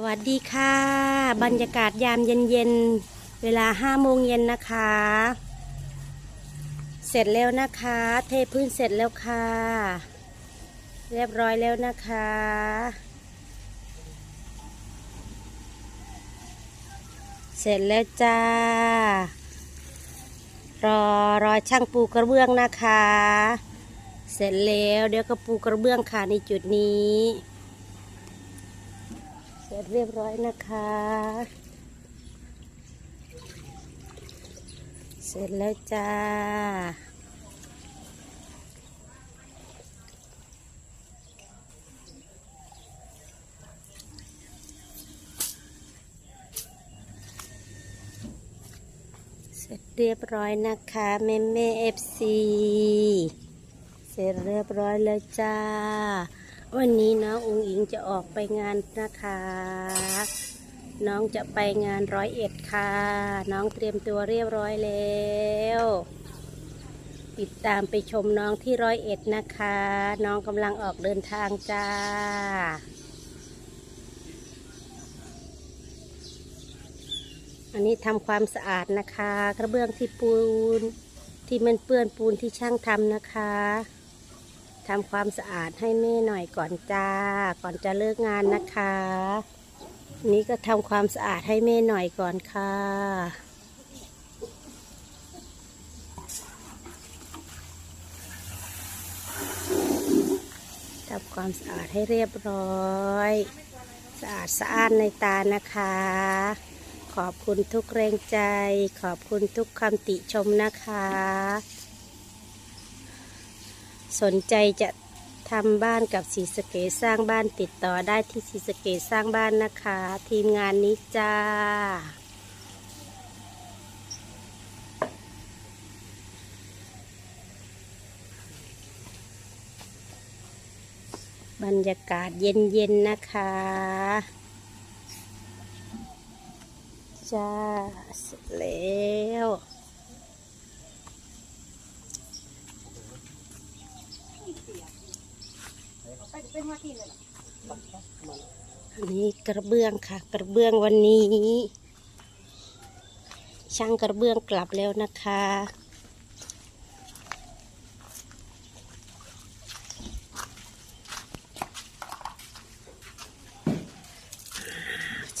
สวัสดีค่ะ บรรยากาศยามเย็นๆ เวลาห้าโมงเย็นนะคะ เสร็จแล้วนะคะ เทพื้นเสร็จแล้วค่ะ เรียบร้อยแล้วนะคะ เสร็จแล้วจ้า รอรอช่างปูกระเบื้องนะคะ เสร็จแล้วเดี๋ยวก็ปูกระเบื้องค่ะในจุดนี้ เสร็จเรียบร้อยนะคะ เสร็จแล้วจ้า เสร็จเรียบร้อยนะคะแม่แม่เอฟซีเสร็จเรียบร้อยแล้วจ้า วันนี้น้องอุงอิงจะออกไปงานนะคะ น้องจะไปงานร้อยเอ็ดค่ะ น้องเตรียมตัวเรียบร้อยแล้ว ติดตามไปชมน้องที่ร้อยเอ็ดนะคะ น้องกำลังออกเดินทางจ้า อันนี้ทำความสะอาดนะคะ กระเบื้องที่ปูนที่มันเปื้อนปูนที่ช่างทำนะคะ ทำความสะอาดให้แม่หน่อยก่อนจ้า ก่อนจะเลิกงานนะคะนนี้ก็ทำความสะอาดให้แม่หน่อยก่อนค่ะทำความสะอาดให้เรียบร้อย สะอาดสะอ้านในตานะคะ ขอบคุณทุกแรงใจ ขอบคุณทุกคำติชมนะคะ สนใจจะทำบ้านกับสีสเกตสร้างบ้านติดต่อได้ที่สีสเกตสร้างบ้านนะคะ ทีมงานนี้จ้า บรรยากาศเย็นๆนะคะ จ้า เสร็จแล้ว อันนี้กระเบื้องค่ะ กระเบื้องวันนี้ ช่างกระเบื้องกลับแล้วนะคะ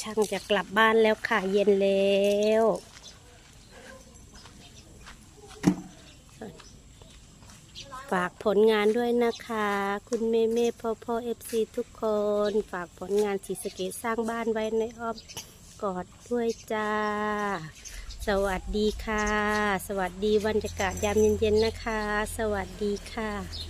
ช่างจะกลับบ้านแล้วค่ะ เย็นแล้ว ฝากผลงานด้วยนะคะ คุณเมเม่พ่อพ่อเอฟซีทุกคน ฝากผลงานสีสเกตสร้างบ้านไว้ในอ้อมกอดด้วยจ้า สวัสดีค่ะ สวัสดีบรรยากาศยามเย็นๆนะคะ สวัสดีค่ะ